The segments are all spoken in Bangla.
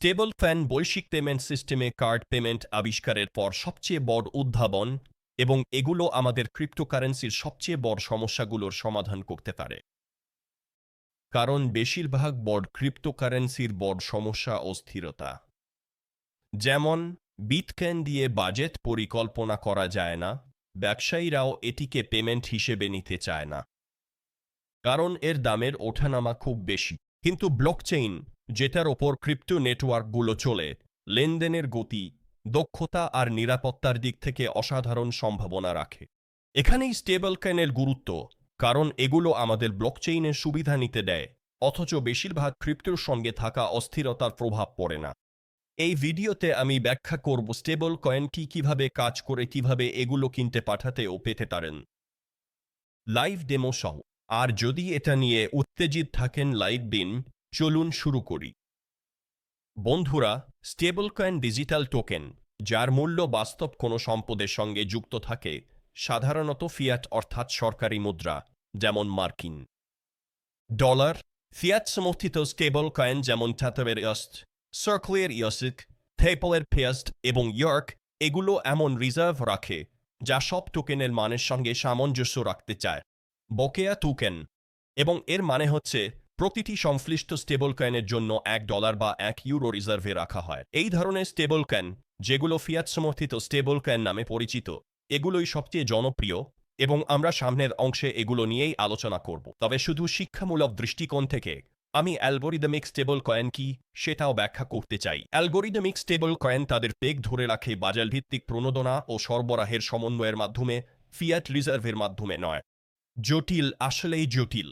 স্টেবল ফ্যান বৈশ্বিক পেমেন্ট সিস্টেমে কার্ড পেমেন্ট আবিষ্কারের পর সবচেয়ে বড় উদ্ভাবন এবং এগুলো আমাদের ক্রিপ্টোকারেন্সির সবচেয়ে বড় সমস্যাগুলোর সমাধান করতে পারে। কারণ বেশিরভাগ বড় ক্রিপ্টোকারেন্সির বড় সমস্যা অস্থিরতা। যেমন, বিটকয়েন দিয়ে বাজেট পরিকল্পনা করা যায় না, ব্যবসায়ীরাও এটিকে পেমেন্ট হিসেবে নিতে চায় না। কারণ এর দামের ওঠানামা খুব বেশি। কিন্তু ব্লকচেইন যেটার ওপর ক্রিপ্টো নেটওয়ার্কগুলো চলে, লেনদেনের গতি, দক্ষতা আর নিরাপত্তার দিক থেকে অসাধারণ সম্ভাবনা রাখে। এখানেই স্টেবল কয়েনের গুরুত্ব, কারণ এগুলো আমাদের ব্লকচেইনের সুবিধা নিতে দেয়, অথচ বেশিরভাগ ক্রিপ্টোর সঙ্গে থাকা অস্থিরতার প্রভাব পড়ে না। এই ভিডিওতে আমি ব্যাখ্যা করব স্টেবল কয়েনটি কীভাবে কাজ করে, কীভাবে এগুলো কিনতে পাঠাতে ও পেতে পারেন। লাইভ ডেমো সহ, আর যদি এটা নিয়ে উত্তেজিত থাকেন লাইভ দিন চলুন শুরু করি। বন্ধুরা স্টেবল কয়েন ডিজিটাল টোকেন, যার মূল্য বাস্তব কোনো সম্পদের সঙ্গে যুক্ত থাকে, সাধারণত ফিয়াট অর্থাৎ সরকারি মুদ্রা, যেমন মার্কিন। ডলার, ফিয়াট সমর্থিত স্টেবল কয়েন যেমন ট্যাটাবের ইয়স্ট, সার্কুলের ইয়সিক থেপলের পেস্ট এবং ইয়র্ক, এগুলো এমন রিজার্ভ রাখে, যা সব টোকেনের মানের সঙ্গে সামঞ্জস্য রাখতে চায়। বকেয়া টোকেন, এবং এর মানে হচ্ছে প্রতিটি সংশ্লিষ্ট স্টেবল কয়েনের জন্য এক ডলার বা এক ইউরো রিজার্ভে রাখা হয়। এই ধরনের স্টেবল কয়েন যেগুলো ফিয়াট সমর্থিত স্টেবল কয়েন নামে পরিচিত, এগুলোই সবচেয়ে জনপ্রিয় এবং আমরা সামনের অংশে এগুলো নিয়েই আলোচনা করব। তবে শুধু শিক্ষামূলক দৃষ্টিকোণ থেকে, আমি অ্যালগোরিদমিক স্টেবল কয়েন কি, সেটাও ব্যাখ্যা করতে চাই। অ্যালগোরিদমিক স্টেবল কয়েন তাদের পেগ ধরে রাখে বাজার ভিত্তিক প্রণোদনা ও সরবরাহের সমন্বয়ের মাধ্যমে ফিয়াট রিজার্ভের মাধ্যমে নয়। জটিল, আসলেই জটিল।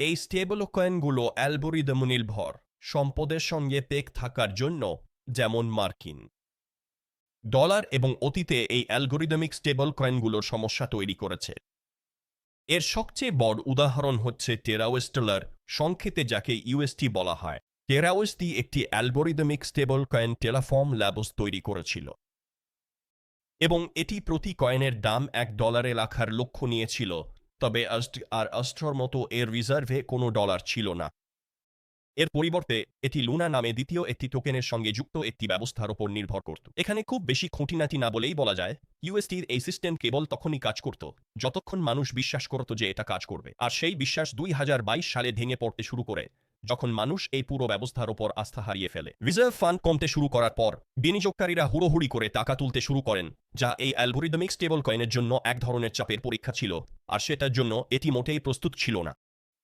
এই স্টেবল কয়েনগুলো অ্যালগোরিদম নির্ভর সম্পদের সঙ্গে পেক থাকার জন্য, যেমন মার্কিন। ডলার এবং অতীতে এই অ্যালগোরিদমিক স্টেবল কয়েনগুলোর সমস্যা তৈরি করেছে। এর সবচেয়ে বড় উদাহরণ হচ্ছে টেরাওয়েস্টলার সংক্ষেপে যাকে ইউএসটি বলা হয়। টেরাওয়েস্টি একটি algorithmic stable coin Terraform labs তৈরি করেছিল। এবং এটি প্রতি কয়েনের দাম এক ডলারে রাখার লক্ষ্য নিয়েছিল তবে আর অস্ট্রর মতো এর রিজার্ভে কোনো ডলার ছিল না। এর পরিবর্তে, এটি লুনা নামে দ্বিতীয় একটি টোকেনের সঙ্গে যুক্ত একটি ব্যবস্থার ওপর নির্ভর করত। এখানে খুব বেশি খুঁটিনাটি না বলেই বলা যায়, ইউএসটির এই সিস্টেম কেবল তখনই কাজ করত, যতক্ষণ মানুষ বিশ্বাস করত যে এটা কাজ করবে। আর সেই বিশ্বাস দুই হাজার বাইশ সালে ভেঙে পড়তে শুরু করে। যখন মানুষ এই পুরো ব্যবস্থার ওপর আস্থা হারিয়ে ফেলে। রিজার্ভ ফান্ড কমতে শুরু করার পর, বিনিয়োগকারীরা হুড়োহুড়ি করে টাকা তুলতে শুরু করেন, যা এই অ্যালগোরিদমিক স্টেবল কয়েনের জন্য এক ধরনের চাপের পরীক্ষা ছিল, আর সেটার জন্য এটি মোটেই প্রস্তুত ছিল না।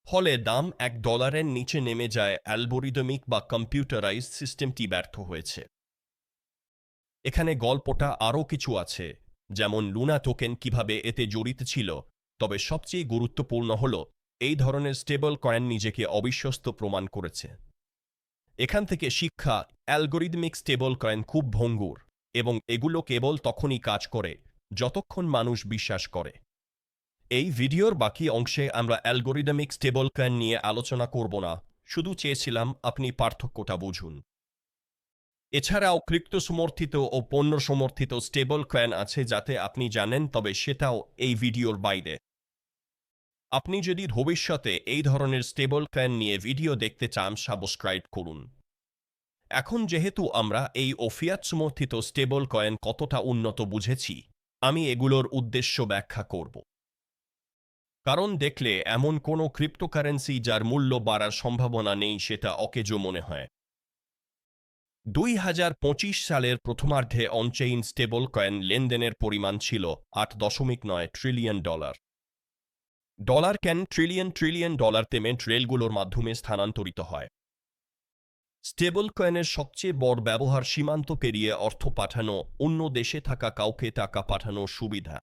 ফলে দাম এক ডলারের নিচে নেমে যায়, অ্যালগোরিদমিক বা কম্পিউটারাইজ সিস্টেমটি ব্যর্থ হয়েছে। এখানে গল্পটা আরও কিছু আছে, যেমন লুনা টোকেন কীভাবে এতে জড়িত ছিল, তবে সবচেয়ে গুরুত্বপূর্ণ হল এই ধরনের স্টেবল কয়েন নিজেকে অবিশ্বস্ত প্রমাণ করেছে। এখান থেকে শিক্ষা, অ্যালগোরিদমিক স্টেবল কয়েন খুব ভঙ্গুর এবং এগুলো কেবল তখনই কাজ করে, যতক্ষণ মানুষ বিশ্বাস করে। এই ভিডিওর বাকি অংশে আমরা অ্যালগোরিদমিক স্টেবল কয়েন নিয়ে আলোচনা করব না, শুধু চেয়েছিলাম আপনি পার্থক্যটা বুঝুন। এছাড়াও ক্রিপ্টো সমর্থিত ও পণ্য সমর্থিত স্টেবল কয়েন আছে যাতে আপনি জানেন, তবে সেটাও এই ভিডিওর বাইরে। আপনি যদি ভবিষ্যতে এই ধরনের স্টেবল কয়েন নিয়ে ভিডিও দেখতে চান, সাবস্ক্রাইব করুন। এখন যেহেতু আমরা এই ওফিয়াত সমর্থিত স্টেবল কয়েন কতটা উন্নত বুঝেছি, আমি এগুলোর উদ্দেশ্য ব্যাখ্যা করব। কারণ দেখলে এমন কোনো ক্রিপ্টোকারেন্সি যার মূল্য বাড়ার সম্ভাবনা নেই সেটা অকেজো মনে হয়। দুই হাজার পঁচিশ সালের প্রথমার্ধে অনচেইন স্টেবল কয়েন লেনদেনের পরিমাণ ছিল আট দশমিক নয় trillion dollar. Dollar can trillion trillion dollar payment রেলগুলোর মাধ্যমে স্থানান্তরিত হয়? স্টেবল কয়েনের সবচেয়ে বড় ব্যবহার সীমান্ত পেরিয়ে অর্থ পাঠানো, অন্য দেশে থাকা কাউকে টাকা পাঠানোর সুবিধা।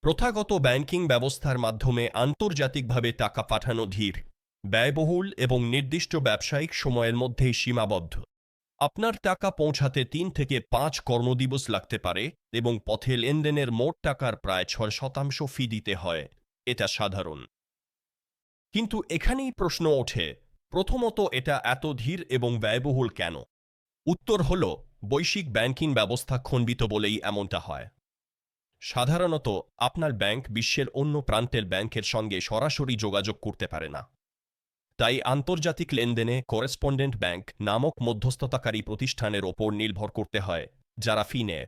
প্রথাগত ব্যাংকিং ব্যবস্থার মাধ্যমে আন্তর্জাতিকভাবে টাকা পাঠানো ধীর, ব্যয়বহুল এবং নির্দিষ্ট ব্যবসায়িক সময়ের মধ্যেই সীমাবদ্ধ। আপনার টাকা পৌঁছাতে তিন থেকে পাঁচ কর্মদিবস লাগতে পারে এবং পথে লেনদেনের মোট টাকার প্রায় ছয় শতাংশ ফি দিতে হয়। এটা সাধারণ। কিন্তু এখানেই প্রশ্ন ওঠে, প্রথমত এটা এত ধীর এবং ব্যয়বহুল কেন? উত্তর হল, বৈশ্বিক ব্যাংকিং ব্যবস্থা খণ্ডিত বলেই এমনটা হয়। সাধারণত আপনার ব্যাংক বিশ্বের অন্য প্রান্তের ব্যাংকের সঙ্গে সরাসরি যোগাযোগ করতে পারে না। তাই আন্তর্জাতিক লেনদেনে করেসপন্ডেন্ট ব্যাংক নামক মধ্যস্থতাকারী প্রতিষ্ঠানের ওপর নির্ভর করতে হয়, যারা ফি নেয়।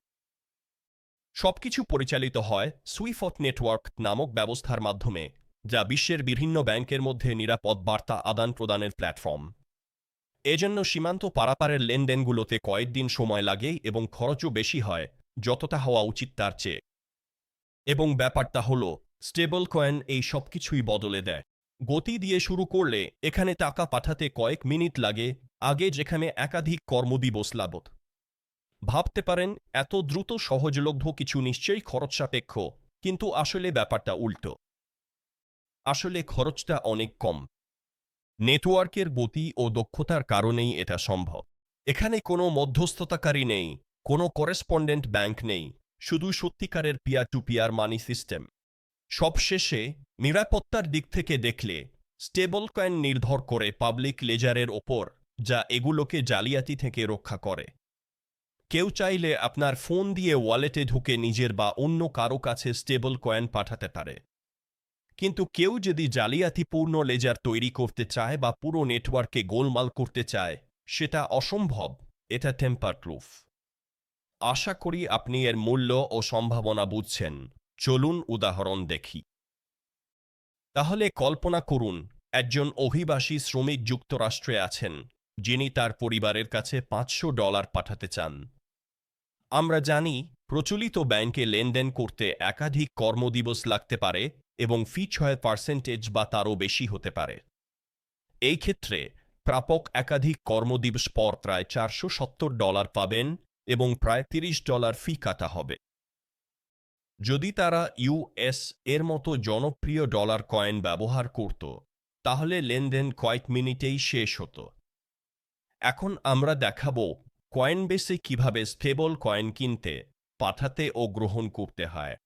সবকিছু পরিচালিত হয় সুইফট নেটওয়ার্ক নামক ব্যবস্থার মাধ্যমে, যা বিশ্বের বিভিন্ন ব্যাংকের মধ্যে নিরাপদ বার্তা আদান প্রদানের প্ল্যাটফর্ম। এজন্য সীমান্ত পারাপারের লেনদেনগুলোতে কয়েকদিন সময় লাগে এবং খরচও বেশি হয়, যতটা হওয়া উচিত তার চেয়ে। এবং ব্যাপারটা হল, স্টেবল কয়েন এই সব কিছুই বদলে দেয়। গতি দিয়ে শুরু করলে এখানে টাকা পাঠাতে কয়েক মিনিট লাগে, আগে যেখানে একাধিক কর্মদিবস লাগত ভাবতে পারেন, এত দ্রুত সহজলভ্য কিছু নিশ্চয়ই খরচ সাপেক্ষ, কিন্তু আসলে ব্যাপারটা উল্টো। আসলে খরচটা অনেক কম। নেটওয়ার্কের গতি ও দক্ষতার কারণেই এটা সম্ভব। এখানে কোনো মধ্যস্থতাকারী নেই, কোনো করেসপন্ডেন্ট ব্যাংক নেই, শুধু সত্যিকারের peer to peer money system সবশেষে নিরাপত্তার দিক থেকে দেখলে, স্টেবল কয়েন নির্ভর করে পাবলিক লেজারের ওপর, যা এগুলোকে জালিয়াতি থেকে রক্ষা করে। কেউ চাইলে আপনার ফোন দিয়ে ওয়ালেটে ঢুকে নিজের বা অন্য কারও কাছে স্টেবল কয়েন পাঠাতে পারে। কিন্তু কেউ যদি জালিয়াতিপূর্ণ লেজার তৈরি করতে চায় বা পুরো নেটওয়ার্কে গোলমাল করতে চায়, সেটা অসম্ভব, এটা টেম্পার প্রুফ আশা করি আপনি এর মূল্য ও সম্ভাবনা বুঝছেন। চলুন উদাহরণ দেখি। তাহলে কল্পনা করুন, একজন অভিবাসী শ্রমিক যুক্তরাষ্ট্রে আছেন, যিনি তার পরিবারের কাছে পাঁচশো ডলার পাঠাতে চান। আমরা জানি, প্রচলিত ব্যাংকে লেনদেন করতে একাধিক কর্মদিবস লাগতে পারে এবং ফি ছয় পার্সেন্টেজ বা তারও বেশি হতে পারে। এই ক্ষেত্রে প্রাপক একাধিক কর্মদিবস পর প্রায় চারশো সত্তর ডলার পাবেন এবং প্রায় তিরিশ ডলার ফি কাটা হবে। যদি তারা ইউএস এর মতো জনপ্রিয় ডলার কয়েন ব্যবহার করত, তাহলে লেনদেন কয়েক মিনিটেই শেষ হতো। এখন আমরা দেখাবো কয়েনবেসে কীভাবে স্টেবল কয়েন কিনতে, পাঠাতে ও গ্রহণ করতে হয়।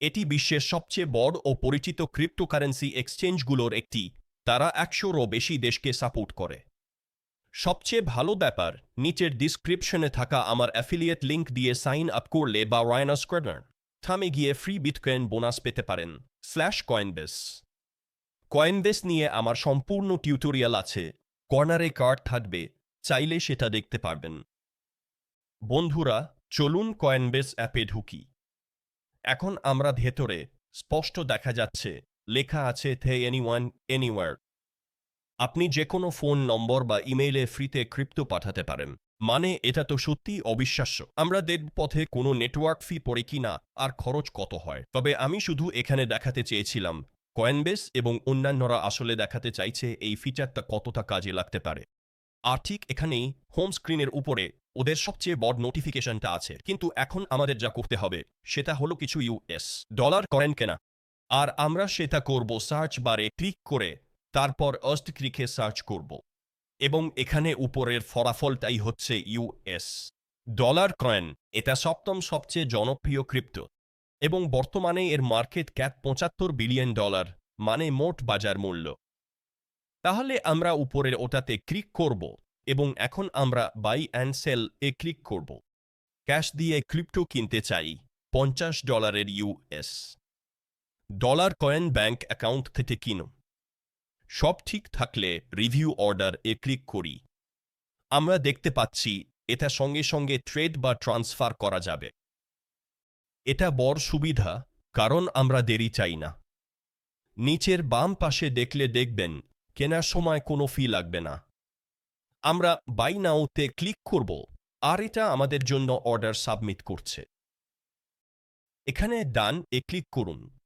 এটি বিশ্বের সবচেয়ে বড় ও পরিচিত ক্রিপ্টোকারেন্সি এক্সচেঞ্জগুলোর একটি, তারা একশোরও বেশি দেশকে সাপোর্ট করে। সবচেয়ে ভালো ব্যাপার, নিচের ডিসক্রিপশনে থাকা আমার অ্যাফিলিয়েট লিঙ্ক দিয়ে সাইন আপ করলে বা রায়না স্কোয়ার্নার থামে গিয়ে ফ্রি বিটকয়েন বোনাস পেতে পারেন স্ল্যাশ কয়েনবেস কয়েনবেস নিয়ে আমার সম্পূর্ণ টিউটোরিয়াল আছে, কর্নারে কার্ড থাকবে, চাইলে সেটা দেখতে পারবেন। বন্ধুরা, চলুন কয়েনবেস অ্যাপে ঢুকি। এখন আমরা ভেতরে, স্পষ্ট দেখা যাচ্ছে, লেখা আছে থে এনিওয়ান এনিওয়ার আপনি যে কোনো ফোন নম্বর বা ইমেইলে ফ্রিতে ক্রিপ্টো পাঠাতে পারেন। মানে এটা তো সত্যি অবিশ্বাস্য। আমরা দেখব পথে কোনো নেটওয়ার্ক ফি পড়ে কি না, আর খরচ কত হয়। তবে আমি শুধু এখানে দেখাতে চেয়েছিলাম কয়েনবেস এবং অন্যান্যরা আসলে দেখাতে চাইছে এই ফিচারটা কতটা কাজে লাগতে পারে। আর ঠিক এখানেই, হোম স্ক্রিনের উপরে ওদের সবচেয়ে বড় নোটিফিকেশনটা আছে। কিন্তু এখন আমাদের যা করতে হবে, সেটা হলো কিছু ইউএস ডলার করেন কেনা। আর আমরা সেটা করব সার্চ বারে ক্লিক করে তারপর অস্ট ক্লিকে সার্চ করব। এবং এখানে উপরের ফলাফলটাই হচ্ছে ইউএস ডলার কয়েন, এটা সপ্তম সবচেয়ে জনপ্রিয় ক্রিপ্টো। এবং বর্তমানে এর মার্কেট ক্যাপ পঁচাত্তর বিলিয়ন ডলার মানে মোট বাজার মূল্য। তাহলে আমরা উপরের ওটাতে ক্লিক করব এবং এখন আমরা বাই অ্যান্ড সেল এ ক্লিক করব। ক্যাশ দিয়ে ক্রিপ্টো কিনতে চাই, পঞ্চাশ ডলারের US dollar coin bank account থেকে কিনো সব ঠিক থাকলে রিভিউ অর্ডার এ ক্লিক করি। আমরা দেখতে পাচ্ছি এটা সঙ্গে সঙ্গে ট্রেড বা ট্রান্সফার করা যাবে। এটা বড় সুবিধা, কারণ আমরা দেরি চাই না। নিচের বাম পাশে দেখলে দেখবেন, কেনার সময় কোনো ফি লাগবে না। আমরা বাই নাওতে ক্লিক করব, আর এটা আমাদের জন্য অর্ডার সাবমিট করছে। এখানে ডান এ ক্লিক করুন।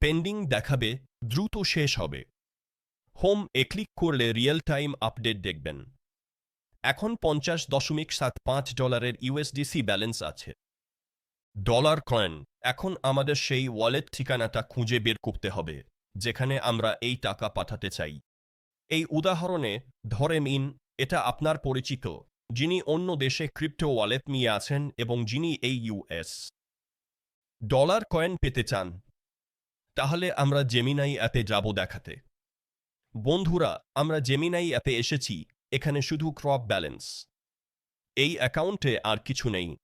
পেন্ডিং দেখাবে, দ্রুত শেষ হবে। হোম এ ক্লিক করলে রিয়েল টাইম আপডেট দেখবেন। এখন পঞ্চাশ দশমিক সাত পাঁচ ডলারের ইউএসডিসি ব্যালেন্স আছে। ডলার কয়েন, এখন আমাদের সেই ওয়ালেট ঠিকানাটা খুঁজে বের করতে হবে, যেখানে আমরা এই টাকা পাঠাতে চাই। এই উদাহরণে ধরে মিন এটা আপনার পরিচিত, যিনি অন্য দেশে ক্রিপ্টো ওয়ালেট নিয়ে আছেন এবং যিনি এই ইউএস ডলার কয়েন পেতে চান। তাহলে আমরা জেমিনাই অ্যাপে যাব দেখাতে। বন্ধুরা, আমরা জেমিনাই অ্যাপে এসেছি, এখানে শুধু ক্রপ ব্যালেন্স এই অ্যাকাউন্টে আর কিছু নেই।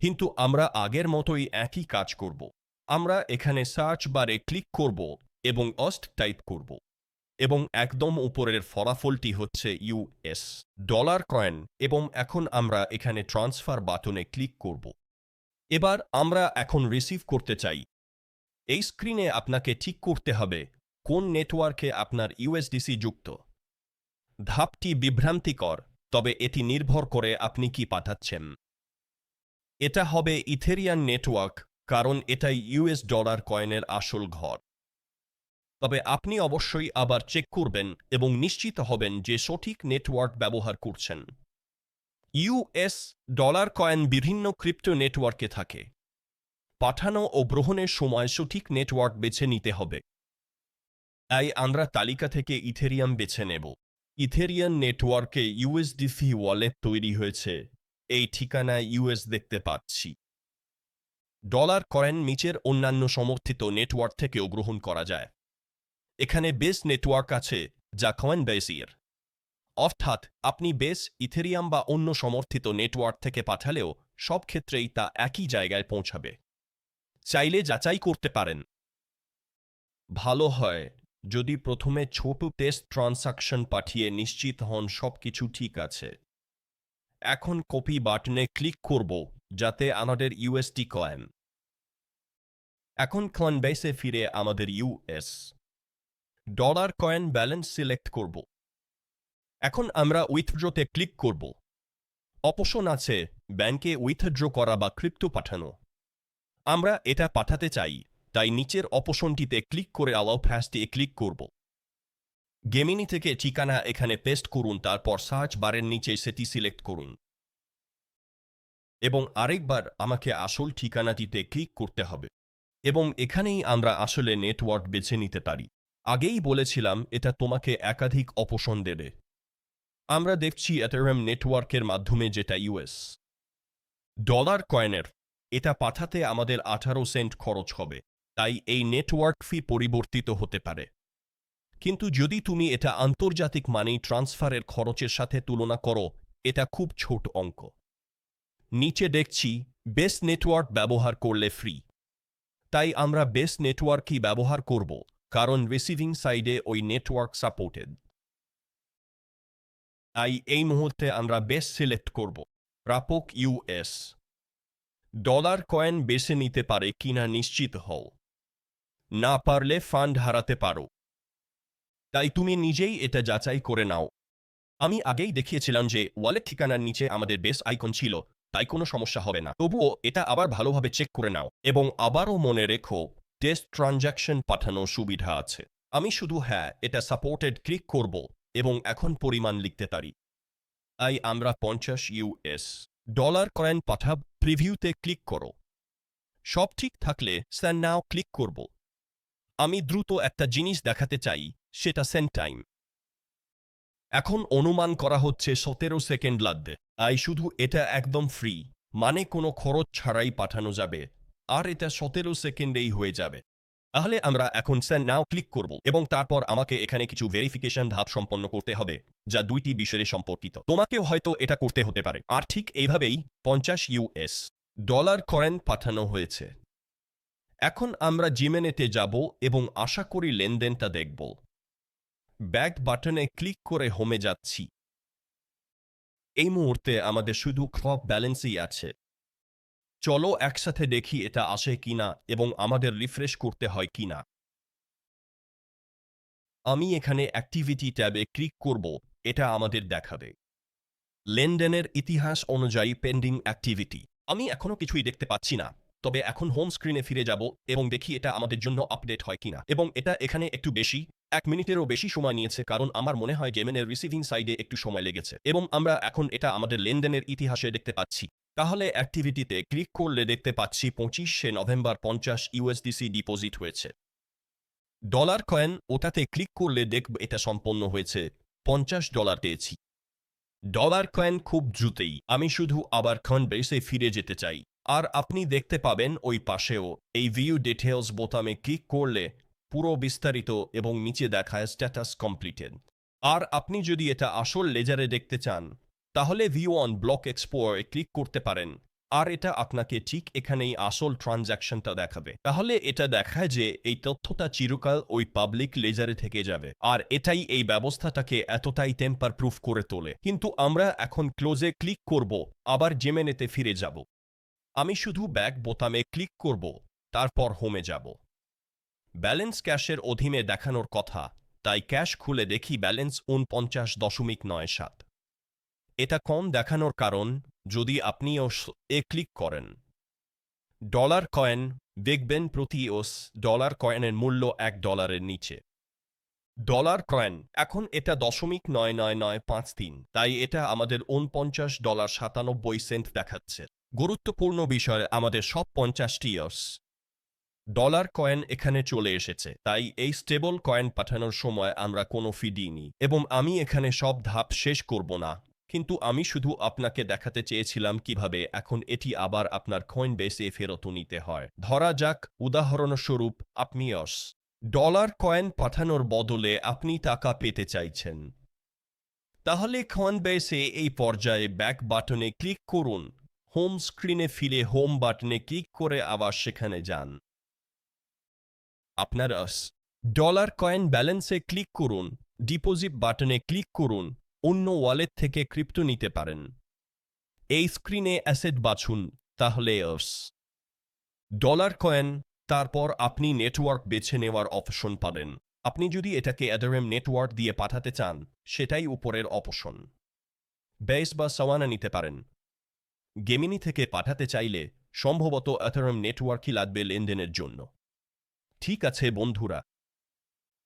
কিন্তু আমরা আগের মতোই একই কাজ করব। আমরা এখানে সার্চ বারে ক্লিক করব এবং অস্ট টাইপ করব। এবং একদম উপরের ফলাফলটি হচ্ছে ইউএস ডলার কয়েন এবং এখন আমরা এখানে ট্রান্সফার বাটনে ক্লিক করব। এবার আমরা এখন রিসিভ করতে চাই। এই স্ক্রিনে আপনাকে ঠিক করতে হবে কোন নেটওয়ার্কে আপনার ইউএসডিসি যুক্ত? ধাপটি বিভ্রান্তিকর, তবে এটি নির্ভর করে আপনি কি পাঠাচ্ছেন। এটা হবে ইথেরিয়ান নেটওয়ার্ক, কারণ এটাই ইউএস ডলার কয়েনের আসল ঘর। তবে আপনি অবশ্যই আবার চেক করবেন এবং নিশ্চিত হবেন যে সঠিক নেটওয়ার্ক ব্যবহার করছেন। ইউএস ডলার কয়েন বিভিন্ন ক্রিপ্টো নেটওয়ার্কে থাকে। পাঠানো ও গ্রহণের সময় সঠিক নেটওয়ার্ক বেছে নিতে হবে। তাই আমরা তালিকা থেকে ইথেরিয়াম বেছে নেব। ইথেরিয়ান নেটওয়ার্কে ইউএসডিসি ওয়ালেট তৈরি হয়েছে। এই ঠিকানায় ইউএস দেখতে পাচ্ছি। ডলার কয়েন নিচের অন্যান্য সমর্থিত নেটওয়ার্ক থেকেও গ্রহণ করা যায়। এখানে বেস নেটওয়ার্ক আছে, যা কয়েন বেসির অর্থাৎ আপনি বেস, ইথেরিয়াম বা অন্য সমর্থিত নেটওয়ার্ক থেকে পাঠালেও সব ক্ষেত্রেই তা একই জায়গায় পৌঁছাবে। চাইলে যাচাই করতে পারেন। ভালো হয়। যদি প্রথমে ছোট টেস্ট ট্রানসাকশন পাঠিয়ে নিশ্চিত হন সব কিছু ঠিক আছে। এখন কপি বাটনে ক্লিক করব যাতে আমাদের ইউএসটি কয়েন এখন বেসে ফিরে আমাদের US dollar coin balance select করব। এখন আমরা উইথড্রোতে ক্লিক করব। অপশন আছে ব্যাংকে উইথড্র করা বা ক্রিপ্টো পাঠানো। আমরা এটা পাঠাতে চাই। তাই নিচের অপশনটিতে ক্লিক করে আলাও ফ্যাস্টে ক্লিক করব। গেমিনি থেকে ঠিকানা এখানে পেস্ট করুন, তারপর সার্চ বারের নিচে সেটি সিলেক্ট করুন। এবং আরেকবার আমাকে আসল ঠিকানাটিতে ক্লিক করতে হবে। এবং এখানেই আমরা আসলে নেটওয়ার্ক বেছে নিতে পারি। আগেই বলেছিলাম, এটা তোমাকে একাধিক অপশন দেবে। আমরা দেখছি এথারেম নেটওয়ার্কের মাধ্যমে যেটা ইউএস ডলার কয়েনের এটা পাঠাতে আমাদের আঠারো সেন্ট খরচ হবে। তাই এই নেটওয়ার্ক ফি পরিবর্তিত হতে পারে। কিন্তু যদি তুমি এটা আন্তর্জাতিক মানি ট্রান্সফারের খরচের সাথে তুলনা করো, এটা খুব ছোট অঙ্ক। নিচে দেখছি বেস নেটওয়ার্ক ব্যবহার করলে ফ্রি তাই আমরা বেস নেটওয়ার্কই ব্যবহার করব, কারণ রিসিভিং সাইডে ওই নেটওয়ার্ক সাপোর্টেড তাই এই মুহূর্তে আমরা বেস সিলেক্ট করব, প্রাপক ইউএস ডলার কয়েন বেছে নিতে পারে কিনা নিশ্চিত হও। না পারলে ফান্ড হারাতে পারো। তাই তুমি নিজেই এটা যাচাই করে নাও। আমি আগেই দেখিয়েছিলাম যে ওয়ালেট ঠিকানার নিচে আমাদের বেস আইকন ছিল, তাই কোনো সমস্যা হবে না। তবুও এটা আবার ভালোভাবে চেক করে নাও এবং আবারও মনে রেখো টেস্ট ট্রানজ্যাকশন পাঠানোর সুবিধা আছে। আমি শুধু হ্যাঁ এটা সাপোর্টেড ক্লিক করব এবং এখন পরিমাণ লিখতে পারি। আই আমরা পঞ্চাশ ইউএস ডলার কয়েন পাঠা প্রিভিউতে ক্লিক করো। সব ঠিক থাকলে স্যান নাও ক্লিক করব। আমি দ্রুত একটা জিনিস দেখাতে চাই, সেটা সেন্ট টাইম। এখন অনুমান করা হচ্ছে সতেরো সেকেন্ড লাগবে আই, শুধু এটা একদম ফ্রি। মানে কোনো খরচ ছাড়াই পাঠানো যাবে। আর এটা সতেরো সেকেন্ডেই হয়ে যাবে। তাহলে আমরা এখন সেন্ড নাও ক্লিক করব এবং তারপর আমাকে এখানে কিছু ভেরিফিকেশন ধাপ সম্পন্ন করতে হবে, যা দুইটি বিষয়ে সম্পর্কিত। তোমাকেও হয়তো এটা করতে হতে পারে। আর ঠিক এইভাবেই পঞ্চাশ ইউএস ডলার কয়েন পাঠানো হয়েছে। এখন আমরা জিমেনেতে যাব এবং আশা করি লেনদেনটা দেখব। ব্যাক বাটনে ক্লিক করে হোমে যাচ্ছি। এই মুহূর্তে আমাদের শুধু ক্রপ ব্যালেন্সই আছে। চলো একসাথে দেখি এটা আসে কিনা এবং আমাদের রিফ্রেশ করতে হয় কিনা। আমি এখানে অ্যাক্টিভিটি ট্যাবে ক্লিক করব, এটা আমাদের দেখাবে। লেনদেনের ইতিহাস অনুযায়ী পেন্ডিং অ্যাক্টিভিটি আমি এখনও কিছুই দেখতে পাচ্ছি না। তবে এখন হোম স্ক্রিনে ফিরে যাব এবং দেখি এটা আমাদের জন্য আপডেট হয় কিনা। এবং এটা এখানে একটু বেশি, এক মিনিটেরও বেশি সময় নিয়েছে কারণ আমার মনে হয় গেমেনের রিসিভিং সাইডে একটু সময় লেগেছে। এবং আমরা এখন এটা আমাদের লেনদেনের ইতিহাসে দেখতে পাচ্ছি। তাহলে অ্যাক্টিভিটিতে ক্লিক করলে দেখতে পাচ্ছি পঁচিশে নভেম্বর পঞ্চাশ ইউএসডিসি ডিপোজিট হয়েছে। ডলার কয়েন ওটাতে ক্লিক করলে দেখব এটা সম্পন্ন হয়েছে, পঞ্চাশ ডলার পেয়েছি। ডলার কয়েন খুব দ্রুতই, আমি শুধু আবার খন বেসে ফিরে যেতে চাই। আর আপনি দেখতে পাবেন ওই পাশেও এই ভিউ ডিটেলস বোতামে ক্লিক করলে পুরো বিস্তারিত এবং নিচে দেখায় স্ট্যাটাস কমপ্লিটেড আর আপনি যদি এটা আসল লেজারে দেখতে চান, তাহলে view on block explorer click করতে পারেন। আর এটা আপনাকে ঠিক এখানেই আসল ট্রানজ্যাকশনটা দেখাবে। তাহলে এটা দেখায় যে এই তথ্যটা চিরকাল ওই পাবলিক লেজারে থেকে যাবে। আর এটাই এই ব্যবস্থাটাকে এতটাই টেম্পার প্রুফ করে তোলে। কিন্তু আমরা এখন ক্লোজে ক্লিক করব, আবার জেমেনেতে ফিরে যাব। আমি শুধু ব্যাক বোতামে ক্লিক করব, তারপর হোমে যাব। ব্যালেন্স ক্যাশের অধীনে দেখানোর কথা, তাই ক্যাশ খুলে দেখি ব্যালেন্স উনপঞ্চাশ দশমিক নয় সাত। এটা কম দেখানোর কারণ, যদি আপনি ওস এ ক্লিক করেন। ডলার কয়েন, দেখবেন প্রতি ওস ডলার কয়েনের মূল্য এক ডলারের নিচে। ডলার কয়েন, এখন এটা দশমিক নয় নয় নয় পাঁচ তিন, তাই এটা আমাদের উনপঞ্চাশ ডলার সাতানব্বই সেন্ট দেখাচ্ছে। গুরুত্বপূর্ণ বিষয় আমাদের সব পঞ্চাশটি ইয়ার্স। ডলার কয়েন এখানে চলে এসেছে, তাই এই স্টেবল কয়েন পাঠানোর সময় আমরা কোনো ফি দিইনি এবং আমি এখানে সব ধাপ শেষ করব না। কিন্তু আমি শুধু আপনাকে দেখাতে চেয়েছিলাম কীভাবে এখন এটি আবার আপনার কয়েন বেসে ফেরত নিতে হয়। ধরা যাক, উদাহরণস্বরূপ আপনি অস ডলার কয়েন পাঠানোর বদলে আপনি টাকা পেতে চাইছেন। তাহলে কয়েন বেসে এই পর্যায়ে ব্যাক বাটনে ক্লিক করুন। হোম স্ক্রিনে ফিরে হোম বাটনে ক্লিক করে আবার সেখানে যান। আপনার ডলার কয়েন ব্যালেন্সে ক্লিক করুন ডিপোজিট বাটনে ক্লিক করুন, অন্য ওয়ালেট থেকে ক্রিপ্টো নিতে পারেন। এই স্ক্রিনে অ্যাসেট বাছুন, তাহলে ডলার কয়েন তারপর আপনি নেটওয়ার্ক বেছে নেওয়ার অপশন পাবেন। আপনি যদি এটাকে অ্যাডারেম নেটওয়ার্ক দিয়ে পাঠাতে চান, সেটাই উপরের অপশন বেস বা সওয়ানা নিতে পারেন। গেমিনি থেকে পাঠাতে চাইলে সম্ভবত অ্যাথারাম নেটওয়ার্কই লাগবে লেনদেনের জন্য। ঠিক আছে বন্ধুরা।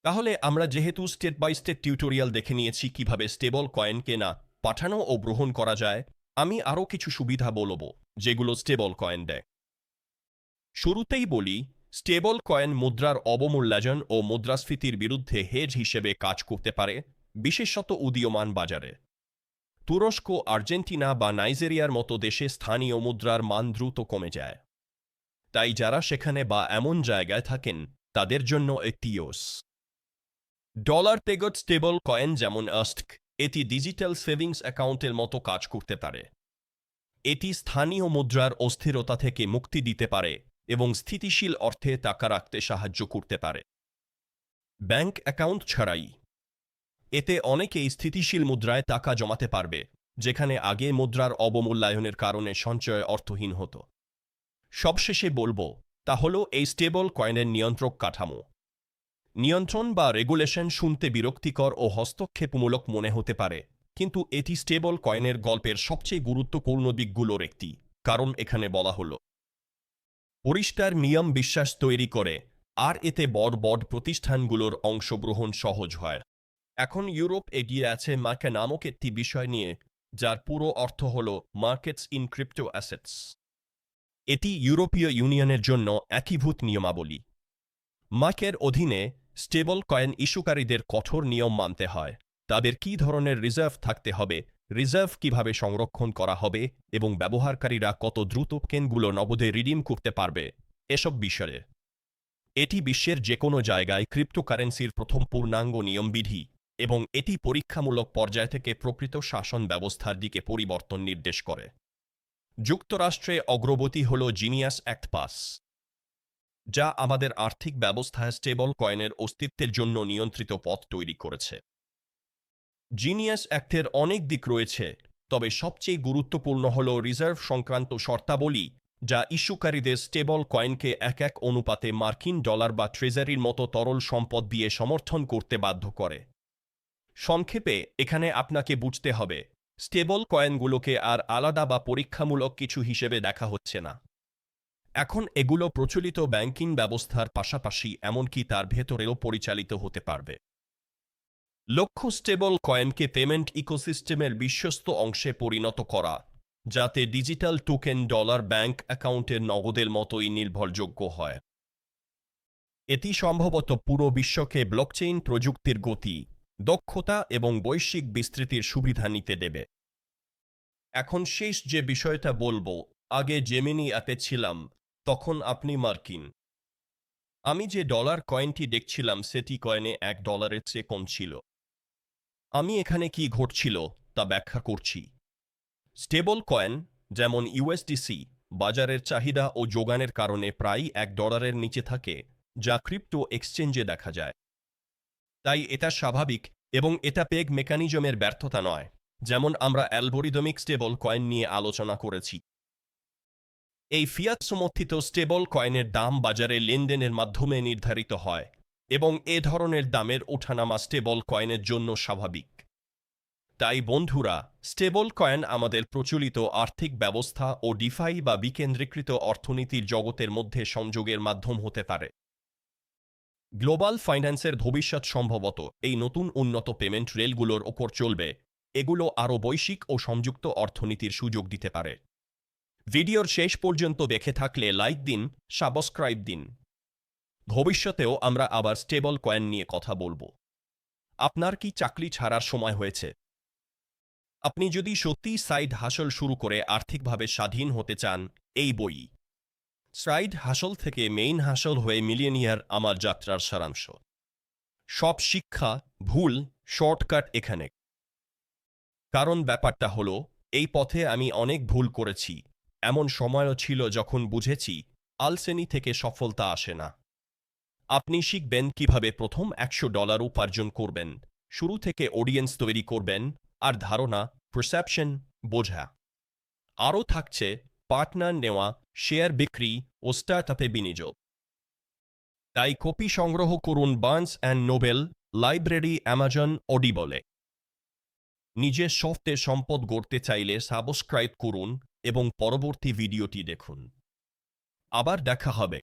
তাহলে আমরা যেহেতু স্টেপ বাই স্টেপ টিউটোরিয়াল দেখে নিয়েছি কীভাবে স্টেবল কয়েন কেনা, পাঠানো ও গ্রহণ করা যায়, আমি আরও কিছু সুবিধা বলব, যেগুলো স্টেবল কয়েন দেয়। শুরুতেই বলি স্টেবল কয়েন মুদ্রার অবমূল্যায়ন ও মুদ্রাস্ফীতির বিরুদ্ধে হেজ হিসেবে কাজ করতে পারে, বিশেষত উদীয়মান বাজারে। তুরস্ক, আর্জেন্টিনা বা নাইজেরিয়ার মতো দেশে স্থানীয় মুদ্রার মান দ্রুত কমে যায়। তাই যারা সেখানে বা এমন জায়গায় থাকেন, তাদের জন্য এটিওস ডলার পেগট স্টেবল কয়েন যেমন আস্টক এটি ডিজিটাল সেভিংস অ্যাকাউন্টের মতো কাজ করতে পারে। এটি স্থানীয় মুদ্রার অস্থিরতা থেকে মুক্তি দিতে পারে এবং স্থিতিশীল অর্থে টাকা রাখতে সাহায্য করতে পারে। ব্যাংক অ্যাকাউন্ট ছাড়াই এতে অনেকেই স্থিতিশীল মুদ্রায় টাকা জমাতে পারবে, যেখানে আগে মুদ্রার অবমূল্যায়নের কারণে সঞ্চয় অর্থহীন হতো। সবশেষে বলব, তা হল এই স্টেবল কয়েনের নিয়ন্ত্রক কাঠামো। নিয়ন্ত্রণ বা রেগুলেশন শুনতে বিরক্তিকর ও হস্তক্ষেপমূলক মনে হতে পারে, কিন্তু এটি স্টেবল কয়েনের গল্পের সবচেয়ে গুরুত্বপূর্ণ দিকগুলোর একটি, কারণ এখানে বলা হল। পরিষ্কার নিয়ম বিশ্বাস তৈরি করে, আর এতে বড় বড় প্রতিষ্ঠানগুলোর অংশগ্রহণ সহজ হয়। এখন ইউরোপ এগিয়ে আছে মার্কে নামক একটি বিষয় নিয়ে, যার পুরো অর্থ হল মার্কেটস ইন ক্রিপ্টো অ্যাসেটস। এটি ইউরোপীয় ইউনিয়নের জন্য একীভূত নিয়মাবলী। মার্কের অধীনে স্টেবল কয়েন ইস্যুকারীদের কঠোর নিয়ম মানতে হয়। তাদের কী ধরনের রিজার্ভ থাকতে হবে, রিজার্ভ কীভাবে সংরক্ষণ করা হবে এবং ব্যবহারকারীরা কত দ্রুত কেনগুলো নগদে রিডিম করতে পারবে, এসব বিষয়ে। এটি বিশ্বের যে কোনো জায়গায় ক্রিপ্টোকারেন্সির প্রথম পূর্ণাঙ্গ নিয়মবিধি। এবং এটি পরীক্ষামূলক পর্যায় থেকে প্রকৃত শাসন ব্যবস্থার দিকে পরিবর্তন নির্দেশ করে। যুক্তরাষ্ট্রে অগ্রগতি হল জিনিয়াস অ্যাক্ট পাস, যা আমাদের আর্থিক ব্যবস্থায় স্টেবল কয়েনের অস্তিত্বের জন্য নিয়ন্ত্রিত পথ তৈরি করেছে। জিনিয়াস অ্যাক্টের অনেক দিক রয়েছে, তবে সবচেয়ে গুরুত্বপূর্ণ হল রিজার্ভ সংক্রান্ত শর্তাবলী, যা ইস্যুকারীদের স্টেবল কয়েনকে এক এক অনুপাতে মার্কিন ডলার বা ট্রেজারির মতো তরল সম্পদ দিয়ে সমর্থন করতে বাধ্য করে। সংক্ষেপে এখানে আপনাকে বুঝতে হবে, স্টেবল কয়েনগুলোকে আর আলাদা বা পরীক্ষামূলক কিছু হিসেবে দেখা হচ্ছে না। এখন এগুলো প্রচলিত ব্যাংকিং ব্যবস্থার পাশাপাশি এমনকি তার ভেতরেও পরিচালিত হতে পারবে। লক্ষ্য স্টেবল কয়েনকে পেমেন্ট ইকোসিস্টেমের বিশ্বস্ত অংশে পরিণত করা, যাতে ডিজিটাল টোকেন ডলার ব্যাংক অ্যাকাউন্টের নগদের মতোই নির্ভরযোগ্য হয়। এটি সম্ভবত পুরো বিশ্বকে ব্লকচেইন প্রযুক্তির গতি দক্ষতা এবং বৈশ্বিক বিস্তৃতির সুবিধা নিতে দেবে। এখন শেষ যে বিষয়টা বলব, আগে জেমিনি অ্যাপে ছিলাম, তখন আপনি মার্কিন। আমি যে ডলার কয়েনটি দেখছিলাম সেটি কয়েনে এক ডলারের চেয়ে কম ছিল। আমি এখানে কি ঘটছিল তা ব্যাখ্যা করছি। স্টেবল কয়েন, যেমন ইউএসডিসি বাজারের চাহিদা ও যোগানের কারণে প্রায় এক ডলারের নিচে থাকে, যা ক্রিপ্টো এক্সচেঞ্জে দেখা যায়। তাই এটা স্বাভাবিক এবং এটা পেগ মেকানিজমের ব্যর্থতা নয়, যেমন আমরা অ্যালবোরিদমিক স্টেবল কয়েন নিয়ে আলোচনা করেছি। এই ফিয়াত সমর্থিত স্টেবল কয়েনের দাম বাজারে লেনদেনের মাধ্যমে নির্ধারিত হয় এবং এ ধরনের দামের ওঠানামা স্টেবল কয়েনের জন্য স্বাভাবিক। তাই বন্ধুরা, স্টেবল কয়েন আমাদের প্রচলিত আর্থিক ব্যবস্থা ও ডিফাই বা বিকেন্দ্রীকৃত অর্থনীতির জগতের মধ্যে সংযোগের মাধ্যম হতে পারে। গ্লোবাল ফাইন্যান্সের ভবিষ্যৎ সম্ভবত এই নতুন উন্নত পেমেন্ট রেলগুলোর ওপর চলবে। এগুলো আরও বৈশ্বিক ও সংযুক্ত অর্থনীতির সুযোগ দিতে পারে। ভিডিওর শেষ পর্যন্ত দেখে থাকলে লাইক দিন, সাবস্ক্রাইব দিন। ভবিষ্যতেও আমরা আবার স্টেবল কয়েন নিয়ে কথা বলব। আপনার কি চাকরি ছাড়ার সময় হয়েছে? আপনি যদি সত্যি সাইড হাসল শুরু করে আর্থিকভাবে স্বাধীন হতে চান, এই বই। সাইড হাসল থেকে মেইন হাসল হয়ে মিলিয়নিয়ার আমার যাত্রার সারাংশ। সব শিক্ষা, ভুল, শর্টকাট এখানে। কারণ ব্যাপারটা হলো, এই পথে আমি অনেক ভুল করেছি। এমন সময়ও ছিল যখন বুঝেছি, আলসেনি থেকে সফলতা আসে না। আপনি শিখবেন কীভাবে প্রথম একশো ডলার উপার্জন করবেন। শুরু থেকে অডিয়েন্স তৈরি করবেন, আর ধারণা পারসেপশন বোঝা। আরও থাকছে, পার্টনার নেওয়া শেয়ার বিক্রি ও স্টার্টআপে বিনিয়োগ। তাই কপি সংগ্রহ করুন Barnes and Noble, library, Amazon অডিবলে নিজের সফটে সম্পদ গড়তে চাইলে সাবস্ক্রাইব করুন এবং পরবর্তী ভিডিওটি দেখুন। আবার দেখা হবে।